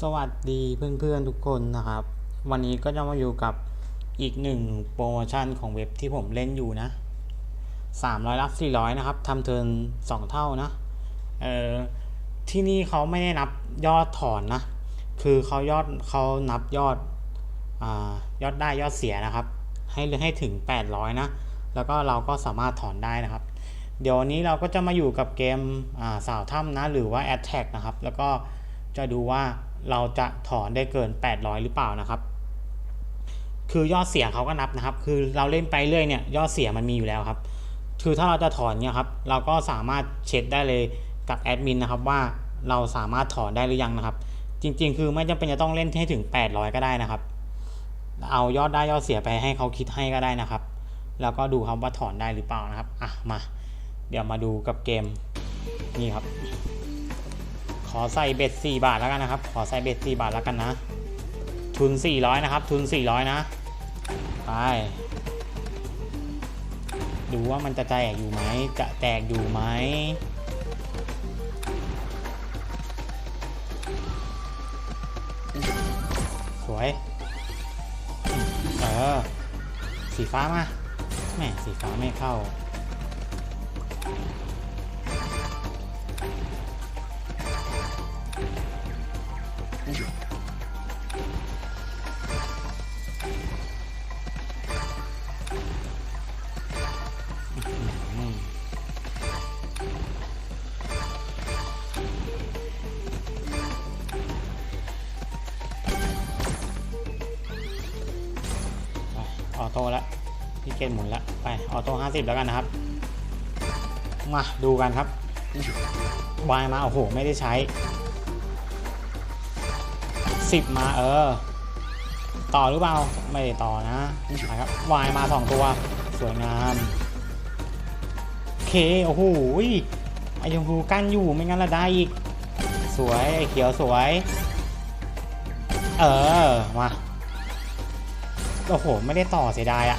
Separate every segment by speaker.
Speaker 1: สวัสดีเพื่อนๆทุกคนนะครับ วันนี้ก็จะมาอยู่กับอีกหนึ่งโปรโมชั่นของเว็บที่ผมเล่นอยู่นะ 300รับ400 นะครับทำเทิร์น2 เท่านะเออที่นี่เขาไม่ได้นับยอดถอนนะ คือเขายอดเขานับยอดอายอดได้ยอดเสียนะครับ ให้ให้ถึง 800 นะ แล้วก็เราก็สามารถถอนได้นะครับ เดี๋ยววันนี้เราก็จะมาอยู่กับเกมอ่าสาวถ้ำนะ หรือว่า a t t a c k นะครับ แล้วก็จะดูว่า เราจะถอนได้เกิน 800 หรือเปล่านะครับ คือยอดเสียเขาก็นับนะครับ คือเราเล่นไปเรื่อยเนี่ยยอดเสียมันมีอยู่แล้วครับ คือถ้าเราจะถอนเนี่ยครับ เราก็สามารถเช็คได้เลยกับแอดมินนะครับว่าเราสามารถถอนได้หรือยังนะครับ จริง ๆ คือไม่จำเป็นจะต้องเล่นให้ถึง 800 ก็ได้นะครับ เอายอดได้ยอดเสียไปให้เขาคิดให้ก็ได้นะครับ แล้วก็ดูครับว่าถอนได้หรือเปล่านะครับ อะมา เดี๋ยวมาดูกับเกมนี่ครับ อใส่เบ็ด4บาทแล้วกันนะครับ ขอใส่เบ็ด4บาทแล้วกันนะ ทุน 400 นะครับ ทุน 400 นะ ไป ดูว่ามันจะแตกอยู่ไหม จะแตกอยู่ไหม สวย เออ สีฟ้ามาแหม่สีฟ้าไม่เข้า ออโต้ล้วพี่เกณฑ์หมุนล้วไปออโต้ห้าสิบแล้วกันนะครับ มาดูกันครับวายมาโอ้โหไม่ได้ใช้สิบมาเออ ต่อหรือเปล่าไม่ได้ต่อนะไปครับวายมาสองตัวสวยงามเคโอ้โหไอชมพูกั้นอยู่ไม่งั้นละได้อีก สวยไอเขียวสวย เออมา โอ้โห ไม่ได้ต่อเสียดายอะ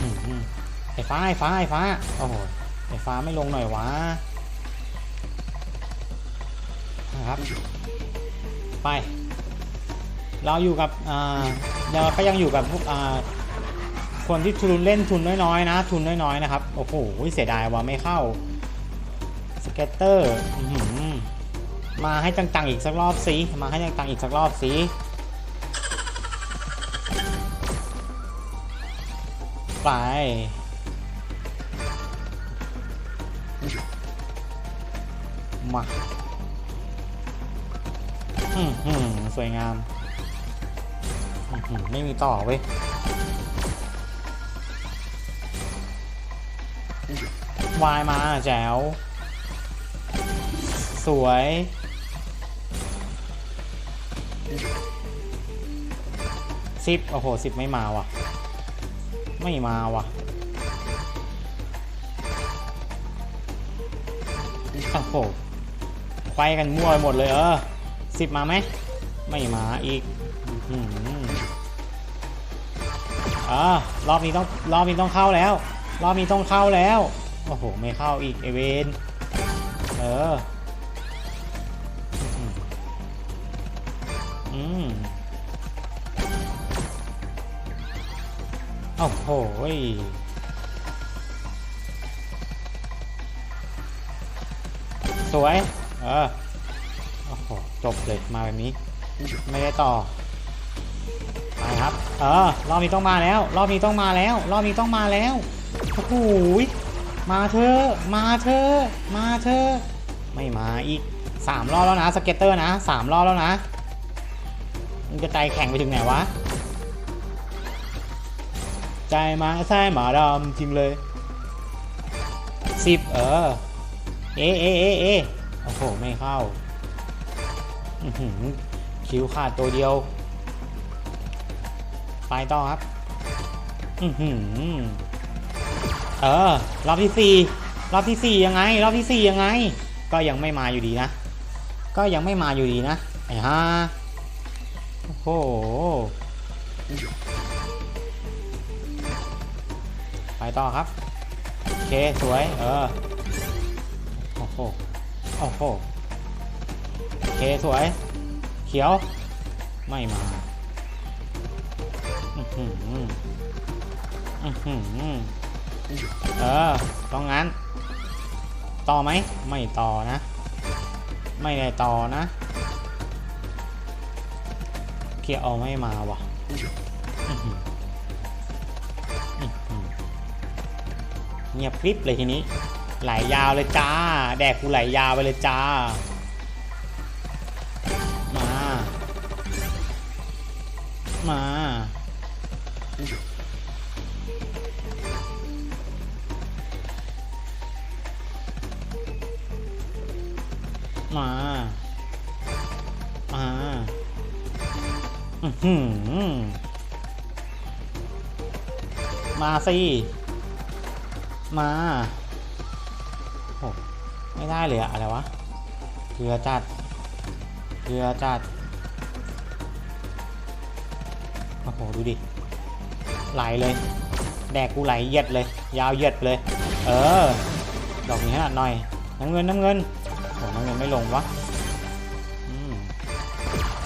Speaker 1: อืมอืมไอฟ้าไอฟ้าไอฟ้า โอ้โห ไอฟ้าไม่ลงหน่อยวะนะครับ ไป เราอยู่กับอ่าเราก็ยังอยู่กับพวกอ่าคนที่ทุนเล่นทุนน้อยๆนะ ทุนน้อยๆนะครับ โอ้โห เสียดายว่าไม่เข้า สเก็ตเตอร์ มาให้จังๆอีกสักรอบสิ มาให้จังๆอีกสักรอบสิ ไป มาอืมอืมสวยงาม ไม่มีต่อเว้ยวายมาแจ๋ว สวย สิบโอ้โหสิบไม่มาว่ะ ไม่มาว่ะโอ้โหไปกันมั่วไปหมดเลยเออสิบมาไหม ไม่มาอีกอื้อหืออ่ารอบนี้ต้องรอบนี้ต้องเข้าแล้ว รอบนี้ต้องเข้าแล้ว โอ้โห ไม่เข้าอีกเอเวน เออ อ้โหสวย เออ โอ้โห จบเลยมาแบบนี้ ไม่ได้ต่อ ไปครับ เออ รอบนี้ต้องมาแล้ว รอบนี้ต้องมาแล้ว รอบนี้ต้องมาแล้ว โอ้โหมาเธอ มาเธอ มาเธอ ไม่มาอีกสามรอบแล้วนะ สเก็ตเตอร์นะสามรอบแล้วนะมันจะใจแข็งไปถึงไหนวะ ใจมาใช่หมาดำจริงเลยสิบเออ เอเอเอเอโอ้โห ไม่เข้าคิวขาดตัวเดียว ไปต่อครับเออ รอบที่สี่รอบที่สี่ยังไง รอบที่สี่ยังไง ก็ยังไม่มาอยู่ดีนะ ก็ยังไม่มาอยู่ดีนะ ไอ้ห่าโอ้โห ต่อครับ โอเค สวย เออ โอ้โห โอ้โห โอเค สวย เขียว ไม่มา อื้อหืออื้อหือเออ ต้องงั้น ต่อไหม ไม่ต่อนะ ไม่ได้ต่อนะเกียร์เอาไม่มาว่ะ เงียบกริบเลยทีนี้ ไหลยาวเลยจ้า แดกกูไหลยาวไปเลยจ้า มา มามา มา อือหือมาสิ มาโอ้ไม่ได้เลยอะอะไรวะ เกลือจัด เกลือจัด โอ้โห ดูดิ ไหลเลย แดกกูไหลเหยียดเลย ยาวเหยียดเลย เออ ดอกนี้ขนาดหน่อย น้ำเงินน้ำเงินโอ้น้ำเงินไม่ลงวะ อืม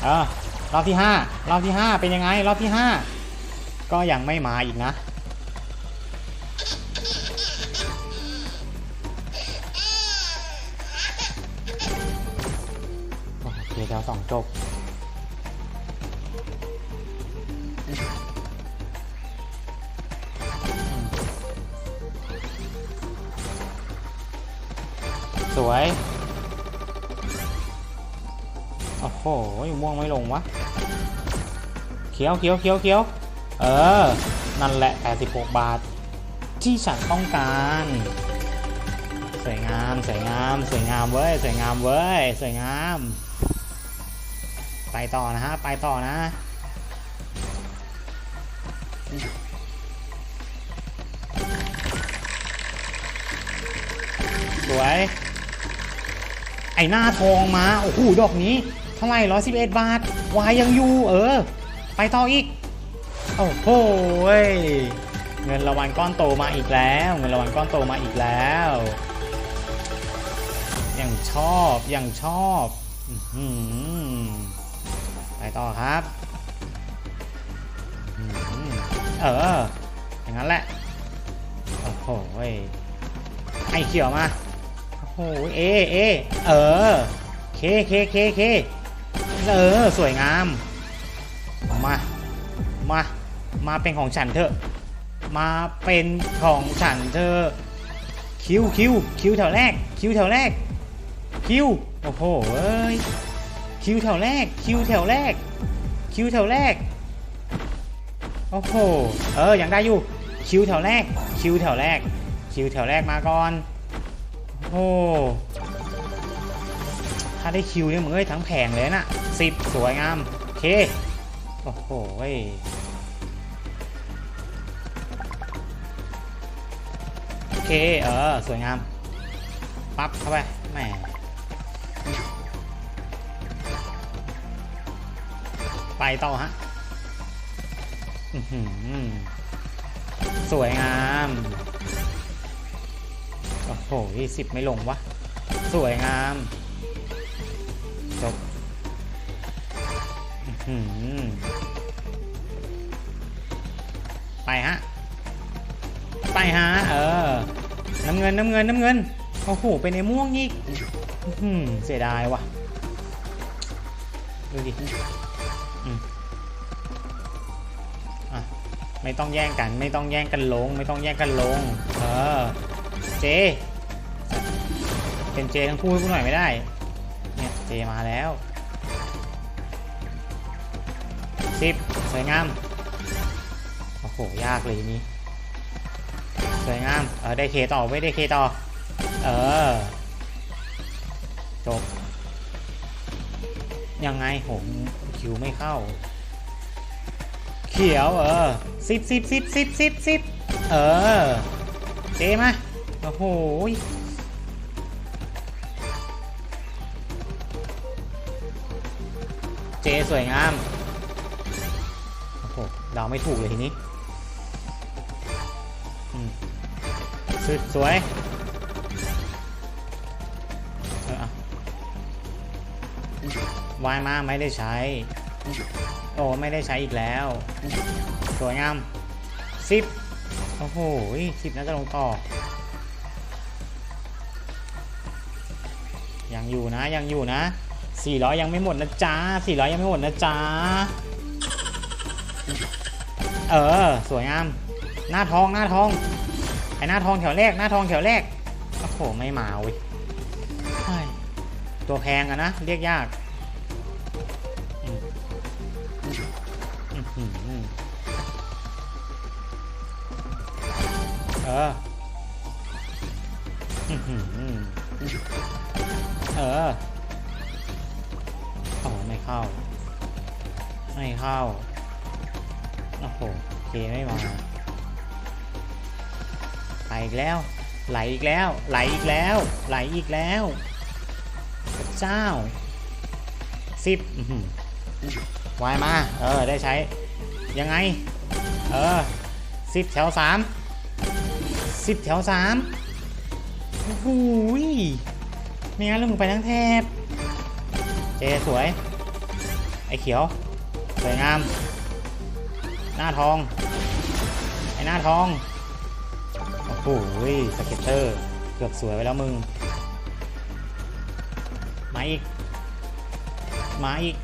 Speaker 1: เออรอบที่ห้ารอบที่ห้าเป็นยังไง รอบที่ห้าก็ยังไม่มาอีกนะ จบ สวย โอ้โหม่วงไม่ลงวะ เขียวเขียวเขียวเขียวเออ นั่นแหละ 86 บาท ที่ฉันต้องการสวยงาม สวยงาม สวยงามเว้ย สวยงามเว้ย สวยงาม ไปต่อนะฮะ ไปต่อนะ สวย ไอหน้าทองมา โอ้โห ดอกนี้ เท่าไหร่ร้อยสิบเอ็ดบาท วายยังอยู่ เออ ไปต่ออีก โอ้โหเงินรางวัลก้อนโตมาอีกแล้ว เงินรางวัลก้อนโตมาอีกแล้วยังชอบยังชอบ อื้อ ต่อครับเออ อย่างนั้นแหละ โอ้โหไอเขียวมา โอ้โห เอ เอ เออ เค เค เค เค เออ สวยงาม มา มา มาเป็นของฉันเถอะ มาเป็นของฉันเถอะคิวคิวคิวแถวแรก คิวแถวแรก คิว โอ้โหเอ้ย คิวแถวแรก คิวแถวแรก คิวแถวแรก โอ้โห เออ ยังได้อยู่ คิวแถวแรก คิวแถวแรก คิวแถวแรกมาก่อน โอ้ถ้าได้คิวเนี่ยมึงเอ้ยทั้งแผงเลยนะสิบสวยงาม โอเค โอ้โหเโอเค เออ สวยงาม ปั๊บเข้าไป แหม ต่อฮะอือหือสวยงาม โอ้โหสิบไม่ลงวะ สวยงาม จบอือหือไปฮะ ไปฮะ เออ น้ำเงิน น้ำเงิน น้ำเงิน โอ้โห เป็นไอ้ม่วงอีกอือหือเสียดายว่ะ ดูดิ ไม่ต้องแย่งกัน ไม่ต้องแย่งกันลง ไม่ต้องแย่งกันลง เออ เจ เป็นเจทั้งคู่ให้กูหน่อยไม่ได้ เนี่ยเจมาแล้วสิบสวยงาม โอ้โห ยากเลยนี้ สวยงาม เออ ได้เคต่อไม่ได้เคต่อ เออ จบ ยังไงผมคิวไม่เข้า ขียวเออสิบสิบสิบสิบสิบสิบเออเจมาโอ้โหเจสวยงามโอ้โหดาวไม่ถูกเลยทีนี้สุดสวยเออวายมาไม่ได้ใช้ โอ้ไม่ได้ใช้อีกแล้ว สวยงามสิบโอ้โหสิบน่าจะลงต่อ ยังอยู่นะยังอยู่นะ400ยังไม่หมดนะจ๊ะ400ยังไม่หมดนะจ๊ะเออ สวยงาม หน้าทองหน้าทองไอหน้าทองแถวแรก หน้าทองแถวแรกโอ้โหไม่มาเว้ยตัวแพงอะนะ เรียกยาก อออเออโอ้ไม่เข้า ไม่เข้า โอ้โหเคไม่มาไปอีกแล้ว ไหลอีกแล้ว ไหลอีกแล้ว ไหลอีกแล้ว เจ้าสิบวายมา เออ ได้ใช้ ยังไง เออสิบแถวสาม สิบแถวสามโอ้โหยไม่งั้นแล้วมึงไปทั้งแทบ เจสวย ไอ้เขียว สวยงาม หน้าทอง ไอ้หน้าทอง โอ้โหสเก็ตเตอร์ เกือบสวยไปแล้วมึง มาอีก มาอีก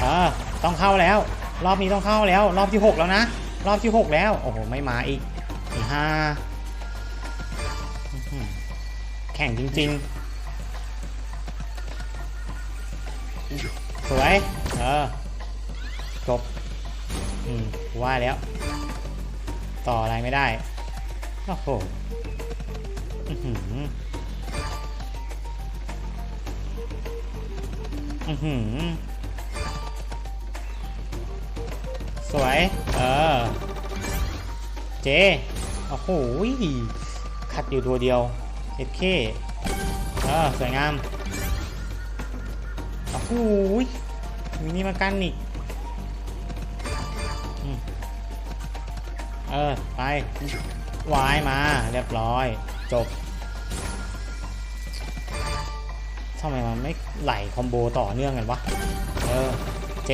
Speaker 1: เออ ต้องเข้าแล้ว รอบนี้ต้องเข้าแล้ว รอบที่ 6 แล้วนะ รอบที่ 6 แล้ว โอ้โห ไม่มาอีก อีกห้าแข่งจริง ๆ สวย เออ จบ อืม ว่าแล้ว ต่ออะไรไม่ได้ โอ้โหอือหืออือหือสวย เออ เจ โอ้โหขัดอยู่ตัวเดียวเอ็ดเคเออสวยงาม โอ้โหมินิมากันอีกเออ ไปวายมา เรียบร้อย จบทำไมมันไม่ไหลคอมโบต่อเนื่องกันวะ เออ เจ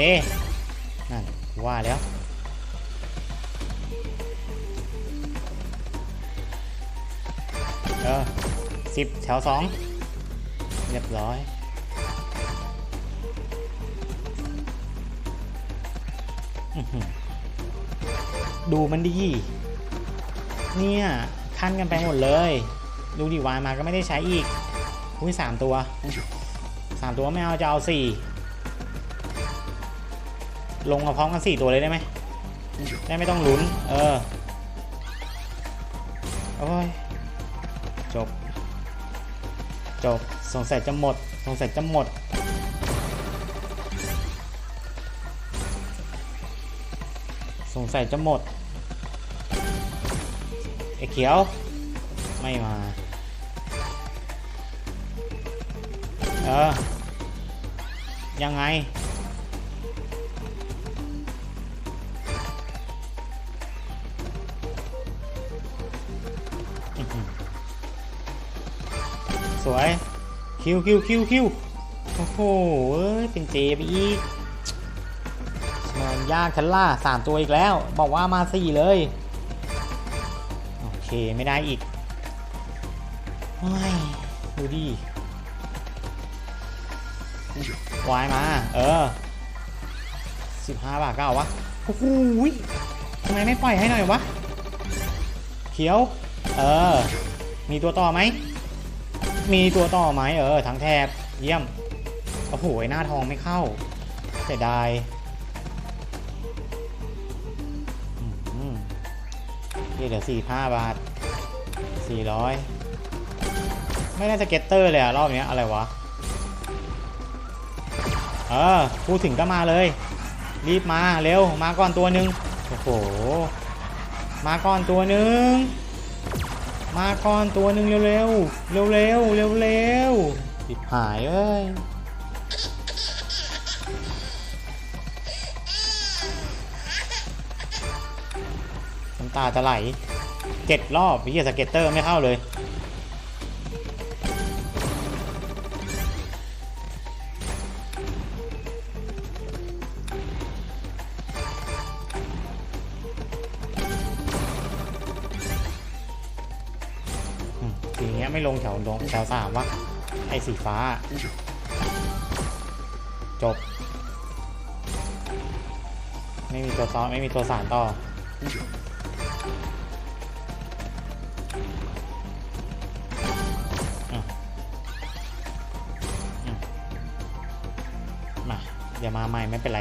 Speaker 1: นั่น ว่าแล้ว เออสิบแถวสองเรียบร้อยดูมันดี เนี่ยคันกันไปหมดเลย ดูดิวายมาก็ไม่ได้ใช้อีกอุ้ยสามตัวสามตัวไม่เอาจะเอาสี่ลงมาพร้อมกันสี่ตัวเลยได้ไหมได้ไม่ต้องลุ้น เออ โอ้ย จบ จบ สงสัยจะหมด สงสัยจะหมด สงสัยจะหมดไอ้เขียว ไม่มา เออ ยังไงอือ สวย คิวคิวคิวคิวโอ้โหเอ้ย เป็นเจไปอีกมันยากฉันล่าสามตัวอีกแล้ว บอกว่ามาสี่เลย โอเค ไม่ได้อีกโอ้ดูดิวายมา เออสิบห้าบาทก็เอาวะโอ้โหยทำไมไม่ปล่อยให้หน่อยวะ เขียว เออ มีตัวต่อไหม มีตัวต่อไหมเออทั้งแถบเยี่ยมโอ้โหหน้าทองไม่เข้าเสียดายเดี๋ยวสี่ห้าบาทสี่ร้อยไม่น่าจะเก็ตเตอร์เลยอะรอบเนี้ยอะไรวะ เออพูดถึงก็มาเลย รีบมาเร็ว มาก่อนตัวหนึ่งโอ้โห มาก่อนตัวหนึ่ง มาก่อนตัวหนึ่งเร็วๆ เร็วๆ เร็วๆติดหายเอ้ยน้ำตาจะไหลเจ็ดรอบพี่สเก็ตเตอร์ไม่เข้าเลย ไม่ลงแถวลงแถวสามวะไอ้สีฟ้า จบ ไม่มีตัวซ้อนไม่มีตัวสารต่อมาอย่ามาใหม่ไม่เป็นไร